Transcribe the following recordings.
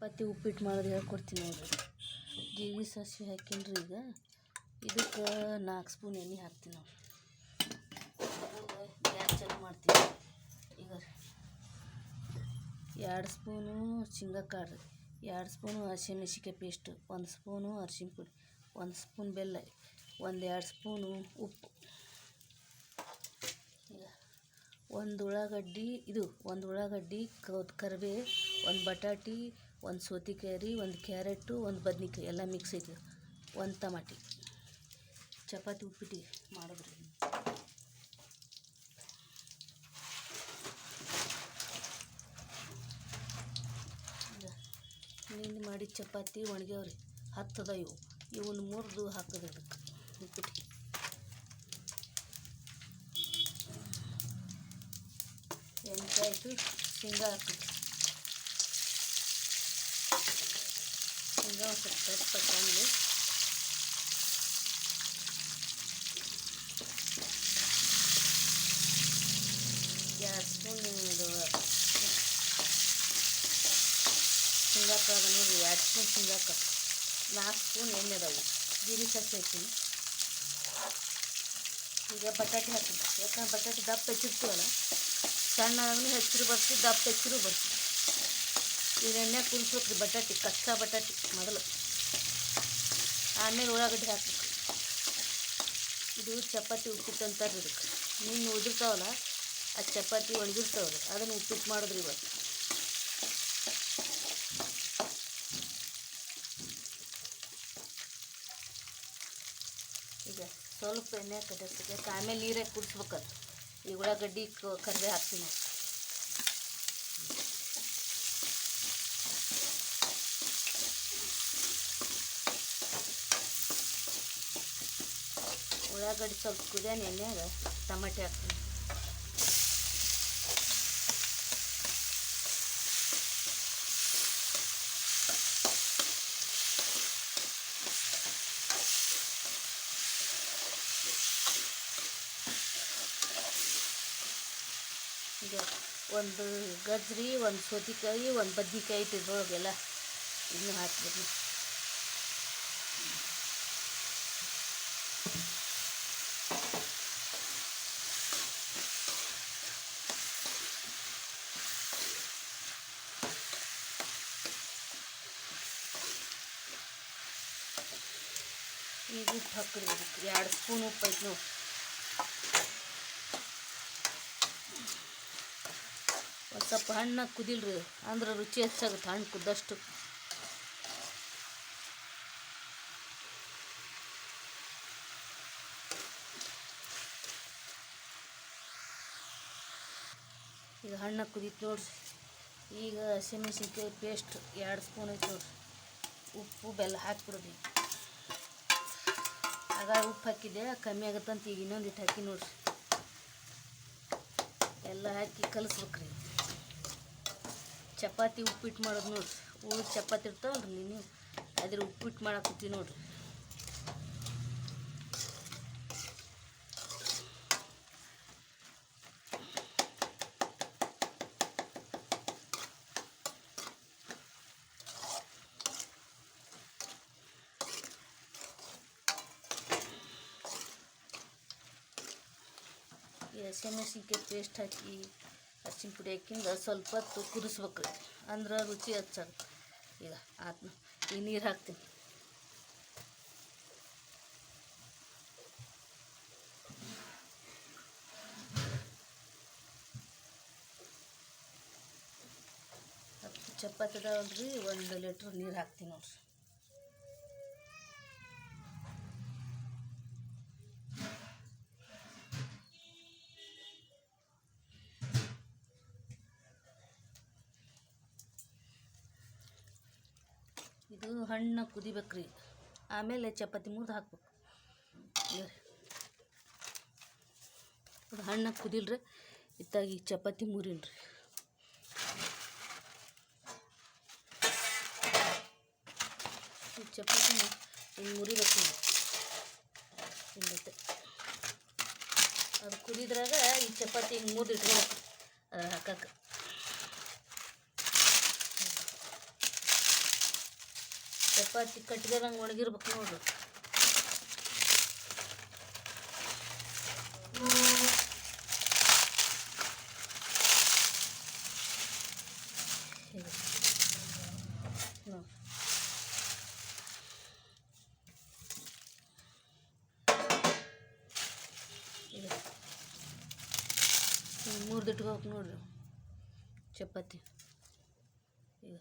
ಚಪಾತಿ ಉಪ್ಪಿಟ್ಟು ಮಾಡೋದು ಹೇಳ್ಕೊಡ್ತೀನಿ ನೋಡಿರಿ. ಜೀರಿಗೆ ಸಸಿ ಹಾಕಿನ್ರಿ ಈಗ. ಇದಕ್ಕೆ ನಾಲ್ಕು ಸ್ಪೂನ್ ಎಣ್ಣೆ ಹಾಕ್ತೀನಿ ನಾವು ಗ್ಯಾಸ್ ಚಾಲು ಮಾಡ್ತೀನಿ. ಈಗ ಎರಡು ಸ್ಪೂನು ಶೇಂಗಾ ಕಾಳು ರೀ. ಎರಡು ಸ್ಪೂನು ಹಸಿಮೆಣಸಿಕಾಯಿ ಪೇಸ್ಟು, ಒಂದು ಸ್ಪೂನು ಅರ್ಶಿಣ ಪುಡಿ, ಒಂದು ಸ್ಪೂನ್ ಬೆಲ್ಲ ಒಂದು ಎರಡು ಸ್ಪೂನು ಉಪ್ಪು. ಈಗ ಒಂದು ಉಳ್ಳಾಗಡ್ಡಿ, ಇದು ಒಂದು ಉಳ್ಳಾಗಡ್ಡಿ, ಕೌದ್ ಕರಿಬೇ ಒಂದು ಬಟಾಟಿ, ಒಂದು ಸೌತೆಕಾಯಿ ಒಂದು ಕ್ಯಾರೆಟು, ಒಂದು ಬದ್ನಿಕಾಯಿ ಎಲ್ಲ ಮಿಕ್ಸ್ ಐತಿ. ಒಂದು ಟಮಾಟಿ ಚಪಾತಿ, ಉಪ್ಪಿಟ್ಟು ಮಾಡಿದ್ರಿ ನಿಂದು ಮಾಡಿದ ಚಪಾತಿ ಒಣಗ್ಯಾವ್ರಿ ಹತ್ತದ ಇವು. ಇವನ್ನ ಮುರಿದು ಹಾಕೋದು ಅದಕ್ಕೆ ಉಪ್ಪಿಟ್ಟು. ಎಂಟಾಯಿತು ಶೇಂಗಾ ಹಾಕಿದ್ರಿ ಶೇಂಗಾ ಒಂದು ಸ್ವಲ್ಪ ಸ್ವಲ್ಪ ಕಾಣಲಿ ಎರಡು ಸ್ಪೂನ್ ಇದು ಶೇಂಗಾ ಕಾಳು ನೋಡಿರಿ ಎರಡು ಸ್ಪೂನ್ ಶೇಂಗಾ ಕಾಳು ನಾಲ್ಕು ಸ್ಪೂನ್ ಎಣ್ಣೆ ಅದಾವು ಜೀರಿಗೆ ಸಾಸಿವೆ ಹಾಕ್ತೀನಿ ಈಗ ಬಟಾಟೆ ಹಾಕಿದ್ವಿ ಯಾಕಂದ್ರೆ ಬಟಾಟೆ ದಪ್ಪ ಹೆಚ್ಚಿರ್ತೀವಲ್ಲ ಸಣ್ಣದಾಗೂ ಹೆಚ್ಚಿರು ಬರ್ತಿ ದಪ್ಪ ಹೆಚ್ಚಿರು ಬರ್ತಿ ಈಗ ಎಣ್ಣೆ ರೀ ಬಟಾಟಿ, ಕಚ್ಚಾ ಬಟಾಟಿ ಮೊದಲು. ಆಮೇಲೆ ಉಳ್ಳಾಗಡ್ಡಿ ಹಾಕಬೇಕು. ಇದು ಚಪಾತಿ ಉಪ್ಪಿಟ್ಟು ಅಂತಾರೆ ಇದಕ್ಕೆ. ನಿನ್ನ ಉದುರ್ತಾವಲ್ಲ, ಆ ಚಪಾತಿ ಒಣಗಿರ್ತಾವಲ್ಲ, ಅದನ್ನು ಉಪ್ಪಿಟ್ಟು ಮಾಡಿದ್ರಿ ಇವತ್ತು. ಈಗ ಸ್ವಲ್ಪ ಎಣ್ಣೆ ಕಟ್ಟಿಸ್ಬೇಕು ಆಮೇಲೆ ನೀರೇ ಕುಡಿಸ್ಬೇಕದು. ಈ ಉಳ್ಳಾಗಡ್ಡಿ ಕರಿಬೇ ಹಾಕ್ತೀನಿ. ನೋಡಿ ಉಳ್ಳಾಗಡ್ಡಿ ಸ್ವಲ್ಪ ಕುದಿಯೋಣ ಎಣ್ಣೆಗೆ ಟಮಾಟೆ ಹಾಕ್ತೀನಿ. ಈಗ ಒಂದು ಗಜ್ರಿ, ಒಂದು ಸೌತೆಕಾಯಿ, ಒಂದು ಬದ್ನಿಕಾಯಿ ಇಟ್ಟಿದ್ರೊಳಗೆಲ್ಲ ಇನ್ನೂ ಹಾಕ್ಬೇಕು ಈಗ ಉಪ್ಪು ಹಾಕಿಡ್ಬೇಕು. ಎರಡು ಸ್ಪೂನ್ ಉಪ್ಪು ಐತೆ ನೋಡಿ. ಒಂದು ಸ್ವಲ್ಪ ಹಣ್ಣು ಕುದಿಲ್ರಿ. ಅಂದ್ರೆ ರುಚಿ ಹೆಚ್ಚಾಗುತ್ತೆ ಹಣ್ಣು ಕುದ್ದಷ್ಟು. ಈಗ ಹಣ್ಣು ಕುದೀತು ನೋಡ್ರಿ. ಈಗ ಹಸಿಮೆಣಸಿನ್ಕಾಯಿ ಪೇಸ್ಟ್ ಎರಡು ಸ್ಪೂನ್ ಐತೆ ನೋಡ್ರಿ. ಉಪ್ಪು ಬೆಲ್ಲ ಹಾಕ್ಬಿಡ್ರಿ ಆಗ ಉಪ್ಪು ಹಾಕಿದೆ ಕಮ್ಮಿ ಆಗುತ್ತಂತ ಈಗ ಇನ್ನೊಂದು ಇಟ್ಟು ಹಾಕಿ ನೋಡ್ರಿ. ಎಲ್ಲ ಹಾಕಿ ಕಲಿಸ್ಬೇಕ್ರಿ. ಚಪಾತಿ ಉಪ್ಪಿಟ್ಟು ಮಾಡೋದು ನೋಡ್ರಿ. ಉಳಿದ ಚಪಾತಿ ಇರ್ತಾವಲ್ರಿ ನೀವು ಅದ್ರ ಉಪ್ಪಿಟ್ಟು ಮಾಡಾಕತ್ತೀವಿ ನೋಡ್ರಿ. ಹಸಿಮೆಣ್ಸಿನ್ಕಾಯಿ ಪೇಸ್ಟ್ ಹಾಕಿ ಅರ್ಶಿನ ಪುಡಿ ಹಾಕಿಂದ ಸ್ವಲ್ಪ ಹೊತ್ತು ಕುದಿಸ್ಬೇಕು ರೀ. ಅಂದ್ರೆ ರುಚಿ ಹೆಚ್ಚಾಗುತ್ತೆ ಈಗ ಆತ್ನ ಈ ನೀರು ಹಾಕ್ತೀನಿ. ಚಪಾತಿ ಅದಾವಲ್ರಿ ಒಂದು ಲೀಟ್ರ್ ನೀರು ಹಾಕ್ತೀನಿ ನೋಡ್ರಿ. ಇದು ಹಣ್ಣು ಕುದಿಬೇಕ್ರಿ ಆಮೇಲೆ ಚಪಾತಿ ಮುರಿದು ಹಾಕ್ಬೇಕು. ಇದು ಹಣ್ಣು ಕುದಿಲ್ರಿ, ಇತ್ತಾಗ ಈ ಚಪಾತಿ ಮುರಿನ್ರಿ ಈ ಚಪಾತಿ ಹಿಂಗೆ ಮುರಿಬೇಕು ಹಿಂಗೈತೆ ಅದು ಕುದಿದ್ರಾಗ ಈ ಚಪಾತಿ ಹಿಂಗೆ ಮುರಿದು ಹಾಕಕ್ಕೆ. ಚಪಾತಿ ಕಟ್ಗೆದಂಗೆ ಒಣಗಿರ್ಬೇಕು ನೋಡ್ರಿ ಹೀಗೆ. ನೋಡಿ. ಇದು ಮೂರು ಇಟ್ಕೋಬೇಕು ನೋಡ್ರಿ ಚಪಾತಿ ಈಗ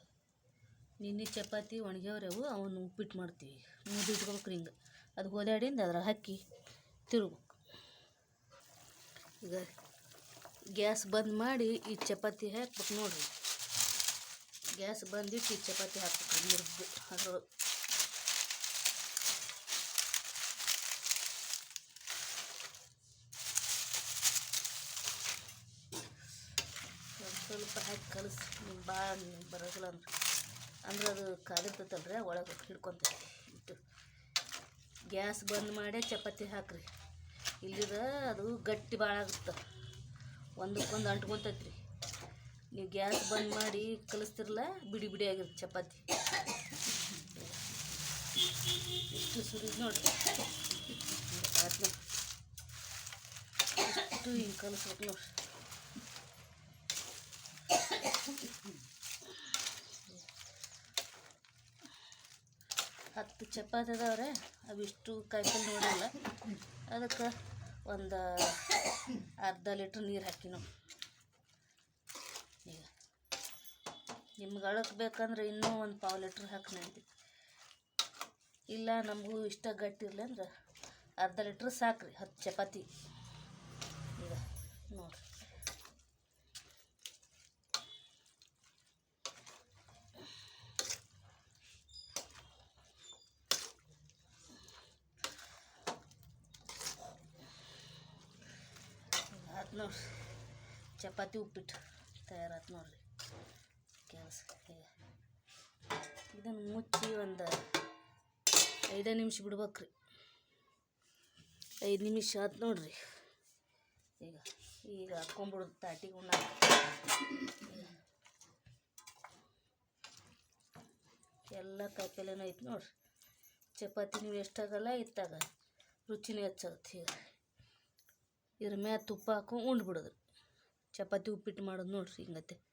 ನಿನ್ನೆ ಚಪಾತಿ ಒಣಗ್ಯವ್ರವು ಅವು ಅವನ್ನ ಉಪ್ಪಿಟ್ಟು ಮಾಡ್ತೀವಿ. ಮೂರು ಇಟ್ಕೋಬೇಕು ಹಿಂಗೆ. ಅದು ಹೋದಾಡಿಂದ ಅದ್ರ ಹಾಕಿ ತಿರುಗ್ಬೇಕು. ಈಗ ಗ್ಯಾಸ್ ಬಂದ್ ಮಾಡಿ ಈ ಚಪಾತಿ ಹಾಕ್ಬೇಕು ನೋಡ್ರಿ. ಗ್ಯಾಸ್ ಬಂದಿಟ್ಟು ಈ ಚಪಾತಿ ಹಾಕ್ಬೇಕು ಮುರಿದು ಅದ್ರೊಳಗೆ. ಸ್ವಲ್ಪ ಹಾಕಿ ಕಲಸಿ ಭಾಳ ಬರೋದಿಲ್ಲ ಅಂದ್ರೆ. ಅಂದ್ರೆ ಅದು ಕಾದಿರ್ತೈತಲ್ರಿ ಒಳಗೆ ಹಿಡ್ಕೊತೈತಿ ಇಟ್ಟು. ಗ್ಯಾಸ್ ಬಂದ್ ಮಾಡೇ ಚಪಾತಿ ಹಾಕ್ರಿ. ಇಲ್ಲಿದ ಅದು ಗಟ್ಟಿ ಭಾಳ ಆಗುತ್ತೆ. ಒಂದಕ್ಕೊಂದು ಅಂಟ್ಕೊತೈತ್ರಿ. ನೀವು ಗ್ಯಾಸ್ ಬಂದ್ ಮಾಡಿ ಕಲಿಸ್ತಿರಲ್ಲ ಬಿಡಿ ಬಿಡಿ ಆಗಿರುತ್ತೆ ಚಪಾತಿ. ಇಷ್ಟು ಸುರಿದು ನೋಡ್ರಿ. ಇಷ್ಟು ಹಿಂಗೆ ಕಲಿಸ್ಬೇಕು ನೋಡ್ರಿ. ಹತ್ತು ಚಪಾತಿ ಅದಾವ್ರೆ ಅವಿಷ್ಟು ಕಾಯಿಪಲ್ಲೆ ನೋಡಿಲ್ಲ. ಅದಕ್ಕೆ ಒಂದು ಅರ್ಧ ಲೀಟ್ರ್ ನೀರು ಹಾಕಿ ನಾವು ಈಗ ನಿಮ್ಗೆ ಅಳಕ್ಕೆ ಬೇಕಂದ್ರೆ ಇನ್ನೂ ಒಂದು ಪಾವು ಲೀಟ್ರ್ ಹಾಕಿ ಇಲ್ಲ, ನಮಗೂ ಇಷ್ಟ ಗಟ್ಟಿ ಇರಲಿ ಅಂದ್ರೆ ಅರ್ಧ ಲೀಟ್ರ್ ಸಾಕ್ರಿ, ಹತ್ತು ಚಪಾತಿ. ಈಗ ನೋಡಿರಿ ಆತು ನೋಡ್ರಿ. ಚಪಾತಿ ಉಪ್ಪಿಟ್ಟು ತಯಾರಾತು ನೋಡ್ರಿ. ಕೆಲಸ ಈಗ ಇದನ್ನು ಮುಚ್ಚಿ ಒಂದು ಐದೇ ನಿಮಿಷ ಬಿಡ್ಬೇಕ್ರಿ. ಐದು ನಿಮಿಷ ಆತು ನೋಡ್ರಿ. ಈಗ ಈಗ ಹಾಕ್ಕೊಂಬಿಡೋದು ತಾಟಿಗೆ ಉಣ್ಣ ಎಲ್ಲ ಕಾಯಿಪಲ್ಲೆನೂ ಐತೆ ನೋಡ್ರಿ. ಚಪಾತಿ ನೀವು ಎಷ್ಟಾಗಲ್ಲ ಇತ್ತಾಗ ರುಚಿನೂ ಹೆಚ್ಚಾಗುತ್ತೆ ಈಗ ಇದ್ರ ಮ್ಯಾಲ ತುಪ್ಪ ಹಾಕೊಂಡು ಉಂಡ್ಬಿಡೋದು. ಚಪಾತಿ ಉಪ್ಪಿಟ್ಟು ಮಾಡೋದು ನೋಡ್ರಿ ಹಿಂಗತ್ತೆ.